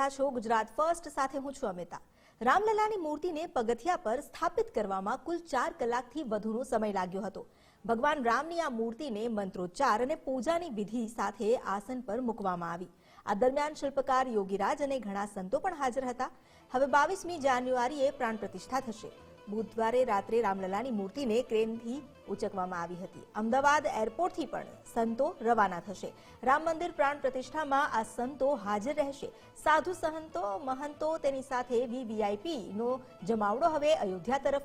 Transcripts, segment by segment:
રહ્યા છો ગુજરાત ફર્સ્ટ, સાથે હું છું અમિતા. રામલલાની મૂર્તિને પગથિયા પર સ્થાપિત કરવામાં કુલ ચાર કલાકથી વધુનો સમય લાગ્યો હતો. ભગવાન રામની આ મૂર્તિને મંત્રોચ્ચાર અને પૂજાની વિધિ સાથે આસન પર મૂકવામાં આવી. આ દરમિયાન શિલ્પકાર યોગીરાજ અને ઘણા સંતો પણ હાજર હતા. હવે બાવીસમી જાન્યુઆરીએ પ્રાણ પ્રતિષ્ઠા થશે. બુધવારે રાત્રે રામલલાની મૂર્તિને ક્રેનથી ઉચકવામાં આવી હતી. અમદાવાદ એરપોર્ટથી પણ સંતો રવાના થશે. રામ મંદિર પ્રાણ પ્રતિષ્ઠામાં આ સંતો હાજર રહેશે. સાધુ સંતો, મહંતો તેની સાથે વીવીઆઈપીનો જમાવડો હવે અયોધ્યા તરફ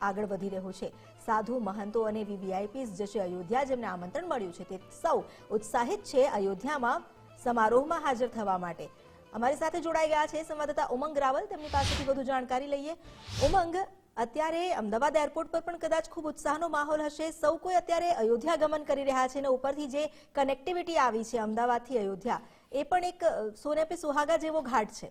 આગળ વધી રહ્યો છે. સાધુ, મહંતો અને વીવીઆઈપી જશે અયોધ્યા જેમને આમંત્રણ મળ્યું છે. તે સૌ ઉત્સાહિત છે અયોધ્યામાં સમારોહમાં હાજર થવા માટે. અમારી સાથે જોડાઈ ગયા છે સંવાદદાતા ઉમંગ રાવલ. તેમની પાસેથી વધુ જાણકારી લઈએ. ઉમંગ અત્યારે અમદાવાદ એરપોર્ટ પર પણ કદાચ ખૂબ ઉત્સાહનો માહોલ હશે. સૌ કોઈ અત્યારે અયોધ્યા ગમન કરી રહ્યા છે અને ઉપરથી જે કનેક્ટિવિટી આવી છે અમદાવાદથી અયોધ્યા, એ પણ એક સોને પે સુહાગા જેવો ઘાટ છે.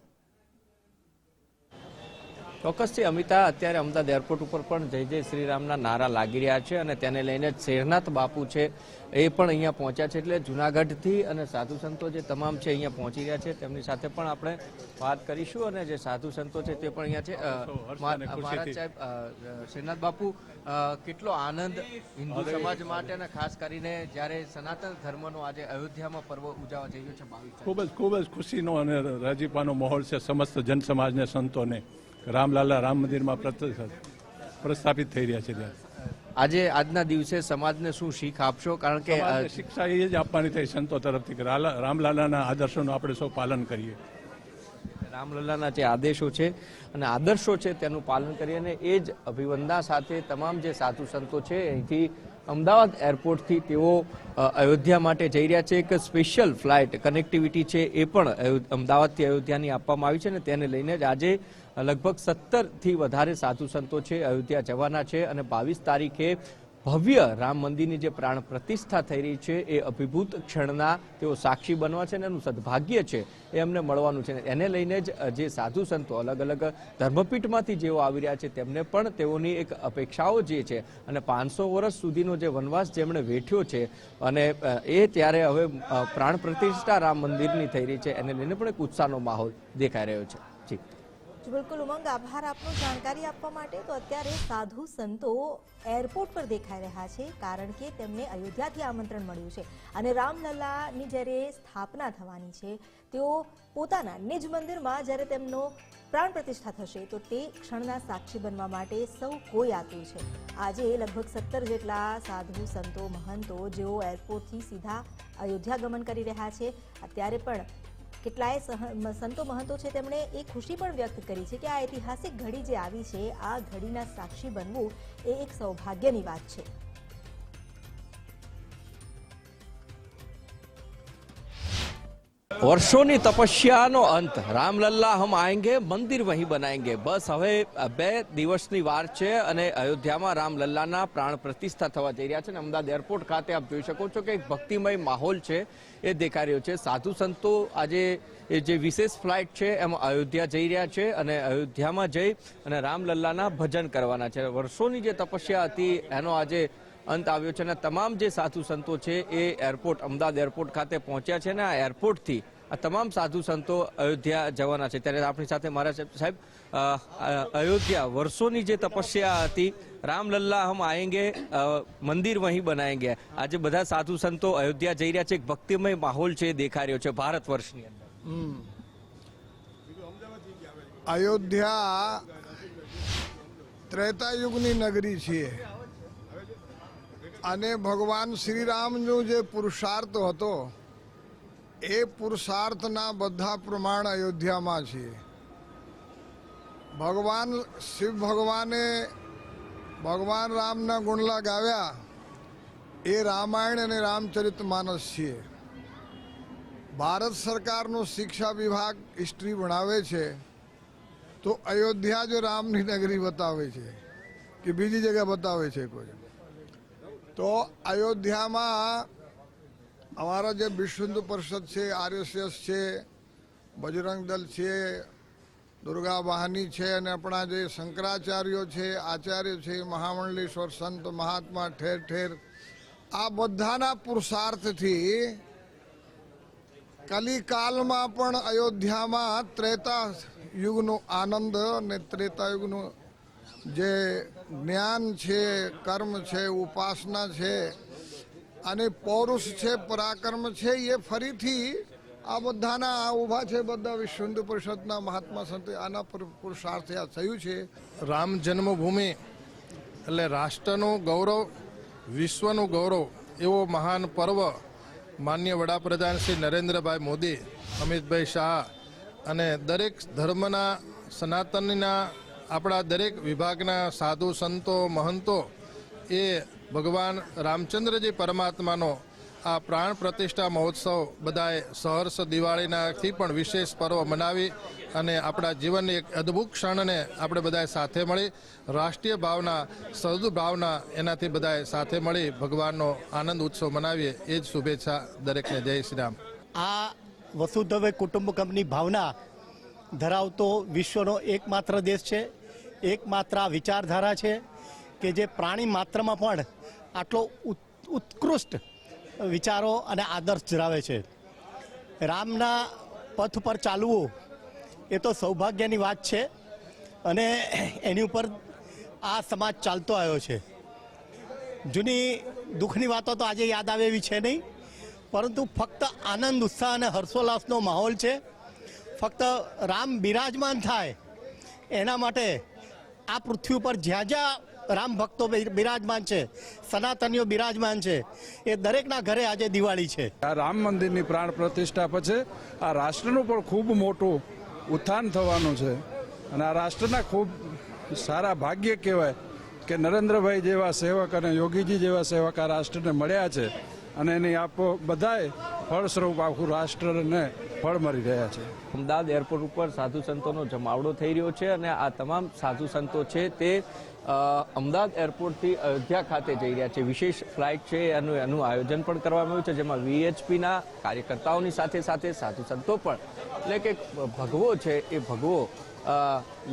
ચોક્કસથી અમિતા અત્યારે અમદાવાદ એરપોર્ટ ઉપર પણ જય જય શ્રીરામના નારા લાગી રહ્યા છે અને તેને લઈને શેરનાથ બાપુ છે એ પણ અહીંયા પહોંચ્યા છે એટલે જુનાગઢથી અને સાધુ સંતો જે તમામ છે અહીંયા પહોંચી રહ્યા છે. તેમની સાથે પણ આપણે વાત કરીશું અને જે સાધુ સંતો છે તે પણ અહીંયા છે. શ્રીનાથ બાપુ કેટલો આનંદ હિન્દુ સમાજ માટે અને ખાસ કરીને જ્યારે સનાતન ધર્મનો આજે અયોધ્યામાં પર્વ ઉજવવા જઈ રહ્યો છે ખૂબ જ ખૂબ જ ખુશીનો અને રાજીપાનો માહોલ છે સમસ્ત જનસમાજને સંતોને. રામલાલા રામ મંદિરમાં પ્રસ્થાપિત થઈ રહ્યા છે ત્યાં. આજે આજના દિવસે સમાજને શું શીખ આપશો? કારણ કે શિક્ષા એ જ આપવાની થઈ સંતો તરફથી કે રામલાલાના આદર્શોનું આપણે સૌ પાલન કરીએ. રામલલ્લાના જે આદેશો છે અને આદર્શો છે તેનું પાલન કરી અને એ જ અભિવંદના સાથે તમામ જે સાધુ સંતો છે અહીંથી અમદાવાદ એરપોર્ટથી તેઓ અયોધ્યા માટે જઈ રહ્યા છે. એક સ્પેશિયલ ફ્લાઇટ કનેક્ટિવિટી છે એ પણ અમદાવાદથી અયોધ્યાની આપવામાં આવી છે અને તેને લઈને જ આજે લગભગ સત્તરથી વધારે સાધુ સંતો છે, અયોધ્યા જવાના છે અને બાવીસ તારીખે ભવ્ય રામ મંદિરની જે પ્રાણ પ્રતિષ્ઠા થઈ રહી છે એ અભિભૂત ક્ષણના તેઓ સાક્ષી બનવા છે અને એનું સદભાગ્ય છે એ અમને મળવાનું છે. એને લઈને જ જે સાધુ સંતો અલગ અલગ ધર્મપીઠમાંથી જેઓ આવી રહ્યા છે તેમને પણ તેઓની એક અપેક્ષાઓ જે છે અને પાંચસો વર્ષ સુધીનો જે વનવાસ જેમણે વેઠ્યો છે અને એ ત્યારે હવે પ્રાણ પ્રતિષ્ઠા રામ મંદિરની થઈ રહી છે. એને લઈને પણ એક ઉત્સાહનો માહોલ દેખાઈ રહ્યો છે. જી, બિલકુલ ઉમંગ. આભાર આપનો જાણકારી આપવા માટે. તો અત્યારે સાધુ સંતો એરપોર્ટ પર દેખાઈ રહ્યા છે, કારણ કે તેમને અયોધ્યાથી આમંત્રણ મળ્યું છે. અને રામલલ્લાની જ્યારે સ્થાપના થવાની છે, તેઓ પોતાના નિજ મંદિરમાં જ્યારે તેમનો પ્રાણ પ્રતિષ્ઠા થશે, તો તે ક્ષણના સાક્ષી બનવા માટે સૌ કોઈ આતુર છે. આજે લગભગ સત્તર જેટલા સાધુ સંતો, મહંતો જેઓ એરપોર્ટથી સીધા અયોધ્યા ગમન કરી રહ્યા છે. અત્યારે પણ કેટલાય સંતો મહંતો છે તેમણે એ ખુશી પણ વ્યક્ત કરી છે કે આ ઐતિહાસિક ઘડી જે આવી છે, આ ઘડીના સાક્ષી બનવું એ એક સૌભાગ્યની વાત છે. વર્ષોની તપસ્યાનો અંત. રામલલ્લા હમ આયંગે, મંદિર વહી બનાએંગે બસ હવે બે દિવસની વાર છે અને અયોધ્યામાં રામલલ્લાના પ્રાણ પ્રતિષ્ઠા થવા જઈ રહ્યા છે અને અમદાવાદ એરપોર્ટ ખાતે આપ જોઈ શકો છો કે એક ભક્તિમય માહોલ છે, એ દેખાઈ રહ્યો છે. સાધુ સંતો આજે જે વિશેષ ફ્લાઇટ છે, એમાં અયોધ્યા જઈ રહ્યા છે અને અયોધ્યામાં જઈ અને રામલલ્લાના ભજન કરવાના છે. વર્ષોની જે તપસ્યા હતી, એનો આજે અંત આવ્યો છે અને તમામ જે સાધુ સંતો છે, એ એરપોર્ટ, અમદાવાદ એરપોર્ટ ખાતે પહોંચ્યા છે અને આ એરપોર્ટથી આ તમામ સાધુ સંતો અયોધ્યા જવાના છે. ત્યારે આપણી સાથે મારા સાહેબ અયોધ્યા વર્ષોની જે તપસ્યા હતી રામલલ્લા હમ આએંગે મંદિર વહીં બનાએંગે આજે બધા સાધુ સંતો અયોધ્યા જઈ રહ્યા છે. એક ભક્તિમય માહોલ છે દેખાઈ રહ્યો છે ભારત વર્ષની અંદર. અયોધ્યા ત્રેતાયુગની નગરી છે. અને ભગવાન શ્રીરામનો જે પુરુષાર્થ હતો એ પુરુષાર્થના બધા પ્રમાણ અયોધ્યામાં છે. ભગવાન શિવ ભગવાને ભગવાન રામના ગુણલા ગાવ્યા એ રામાયણ અને રામચરિત માનસ છે. ભારત સરકારનો શિક્ષા વિભાગ હિસ્ટ્રી ભણાવે છે. તો અયોધ્યા જ રામની નગરી બતાવે છે કે બીજી જગ્યા બતાવે છે કોઈ. તો અયોધ્યામાં અમારા જે વિશ્વ હિન્દુ પરિષદ છે, આરએસએસ છે, બજરંગ દળ છે, દુર્ગા વાહની છે અને આપણા જે શંકરાચાર્યો છે, આચાર્ય છે, મહામંડલેશ્વર સંત, મહાત્મા ઠેર ઠેર, આ બધાના પુરુષાર્થથી કલિકાલમાં પણ અયોધ્યામાં ત્રેતા યુગનો આનંદ અને ત્રેતા યુગનું જે જ્ઞાન છે, કર્મ છે, ઉપાસના છે અને પૌરુષ છે, પરાક્રમ છે, એ ફરીથી આ બધાના આ ઊભા છે, બધા વિશ્વ હિન્દુ પરિષદના મહાત્મા સંત, આના પર પુરુષાર્થે આ થયું છે. રામ જન્મભૂમિ એટલે રાષ્ટ્રનું ગૌરવ, વિશ્વનું ગૌરવ, એવો મહાન પર્વ માન્ય વડાપ્રધાન શ્રી નરેન્દ્રભાઈ મોદી, અમિતભાઈ શાહ અને દરેક ધર્મના સનાતનના આપણા દરેક વિભાગના સાધુ સંતો, મહંતો એ ભગવાન રામચંદ્રજી પરમાત્માનો આ પ્રાણ પ્રતિષ્ઠા મહોત્સવ બધાએ સહર્ષ દિવાળીનાથી પણ વિશેષ પર્વ મનાવી અને આપણા જીવનની એક અદ્ભુત ક્ષણને આપણે બધાએ સાથે મળી, રાષ્ટ્રીય ભાવના સદભાવના એનાથી બધાએ સાથે મળી ભગવાનનો આનંદ ઉત્સવ મનાવીએ. એ જ શુભેચ્છા દરેકને. જય શ્રી રામ. આ વસુધૈવ કુટુંબકમની ભાવના ધરાવતો વિશ્વનો એકમાત્ર દેશ છે. એકમાત્ર વિચારધારા છે. કે જે પ્રાણી માત્રમાં પણ આટલો ઉત- ઉત્કૃષ્ટ વિચારો અને આદર્શ ધરાવે છે. રામના પથ પર ચાલવું એ તો સૌભાગ્યની વાત છે અને એની ઉપર આ સમાજ ચાલતો આવ્યો છે. જૂની દુઃખની વાતો તો આજે યાદ આવે એવી છે નહીં, પરંતુ ફક્ત આનંદ, ઉત્સાહ અને હર્ષોલ્લાસનો માહોલ છે. ફક્ત રામ બિરાજમાન થાય એના માટે આ પૃથ્વી ઉપર જ્યાં જ્યાં રામ ભક્તો બિરાજમાન છે સનાતનીઓ બિરાજમાન છે. એ દરેકના ઘરે આજે દિવાળી છે. આ રામ મંદિરની પ્રાણ પ્રતિષ્ઠા પછી આ રાષ્ટ્રનું પણ ખૂબ મોટું ઉત્થાન થવાનું છે. અને આ રાષ્ટ્રના ખૂબ સારા ભાગ્ય કહેવાય કે નરેન્દ્રભાઈ જેવા સેવક અને યોગીજી જેવા સેવક આ રાષ્ટ્રને મળ્યા છે અને એની આપો બધાએ ફળસ્વરૂપ આખું રાષ્ટ્રને ફળ મળી રહ્યા છે. અમદાવાદ એરપોર્ટ ઉપર સાધુ સંતોનો જમાવડો થઈ રહ્યો છે અને આ તમામ સાધુ સંતો છે તે અમદાવાદ એરપોર્ટથી અયોધ્યા ખાતે જઈ રહ્યા છે. વિશેષ ફ્લાઇટ છે એનું એનું આયોજન પણ કરવામાં આવ્યું છે, જેમાં વીએચપીના કાર્યકર્તાઓની સાથે સાથે સાધુ સંતો પણ, એટલે કે ભગવો છે, એ ભગવો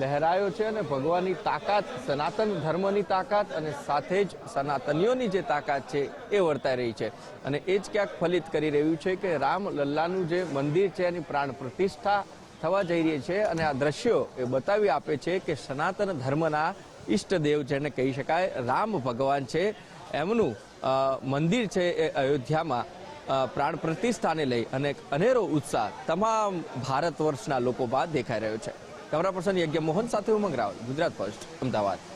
લહેરાયો છે અને ભગવાનની તાકાત, સનાતન ધર્મની તાકાત અને સાથે જ સનાતનીઓની જે તાકાત છે એ વર્તાઈ રહી છે. અને એ જ ક્યાંક ફલિત કરી રહ્યું છે કે રામ લલ્લાનું જે મંદિર છે, એની પ્રાણ પ્રતિષ્ઠા થવા જઈ રહી છે અને આ દ્રશ્યો એ બતાવી આપે છે કે સનાતન ધર્મના ઈષ્ટદેવ જેને કહી શકાય, રામ ભગવાન છે. એમનું મંદિર છે એ અયોધ્યામાં પ્રાણ પ્રતિષ્ઠાને લઈ અને અનેરો ઉત્સાહ તમામ ભારત વર્ષના લોકો બાદ દેખાઈ રહ્યો છે. કેમેરા પર્સન યજ્ઞ મોહન સાથે ઉમંગ રાવલ, ગુજરાત ફર્સ્ટ અમદાવાદ.